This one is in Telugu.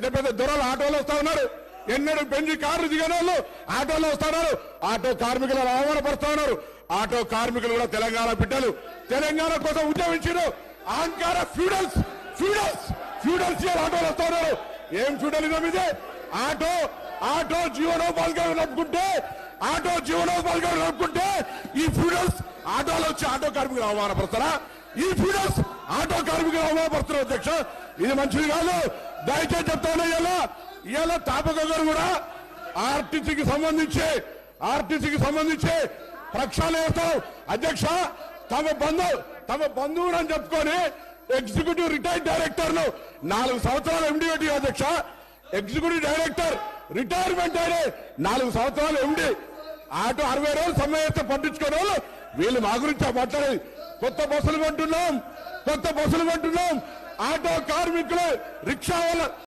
పెద్ద పెద్ద దొరలు ఆటోలో వస్తా ఉన్నారు. ఎన్నడూ బెంజి కార్లు దిగని వాళ్ళు ఆటోలో వస్తా ఉన్నారు. ఆటో కార్మికులను అవమానపరుస్తా ఉన్నారు. ఆటో కార్మికులు కూడా తెలంగాణ బిడ్డలు. తెలంగాణ కోసం ఉద్యమించారు అహంకార ఫ్యూడల్స్ ఫ్యూడల్స్ ఫ్యూడల్స్ ఆటోలు వస్తా ఉన్నారు. ఏం ఫ్యూడలిజం ఇది? ఆటో ఆటో జీవనోపాధిగా నడుపుకుంటే ఆటో జీవనోపాధిగా నడుపుకుంటే ఈ ఫ్యూడల్స్ ఆటోలో వచ్చి ఆటో కార్మికులు అవమానపరుస్తారా ఈ ఫ్యూడల్స్ ఆటో కార్మికులు అవమానపరుస్తారు అధ్యక్ష. ఇది మంచిది కాదు. దయచేసి ఇవాళ తాపక గారు కూడా ఆర్టీసీకి సంబంధించి ఆర్టీసీకి సంబంధించి ప్రక్షాళన చేస్తాం. అధ్యక్ష తమ బంధు తమ బంధువుడు అని చెప్పుకొని ఎగ్జిక్యూటివ్ రిటైర్డ్ డైరెక్టర్ను నాలుగు సంవత్సరాలు ఎండి అధ్యక్ష ఎగ్జిక్యూటివ్ డైరెక్టర్ రిటైర్మెంట్ అయిన నాలుగు సంవత్సరాలు ఎండి ఆటో అరవై రోజులు సమయంతో పట్టించుకునే వీళ్ళు మా గురించి మాట్లాడేది కొత్త బస్సులు కొంటున్నాం కొత్త బస్సులు కొంటున్నాం. ఆటో కార్మికులు రిక్షా వాళ్ళ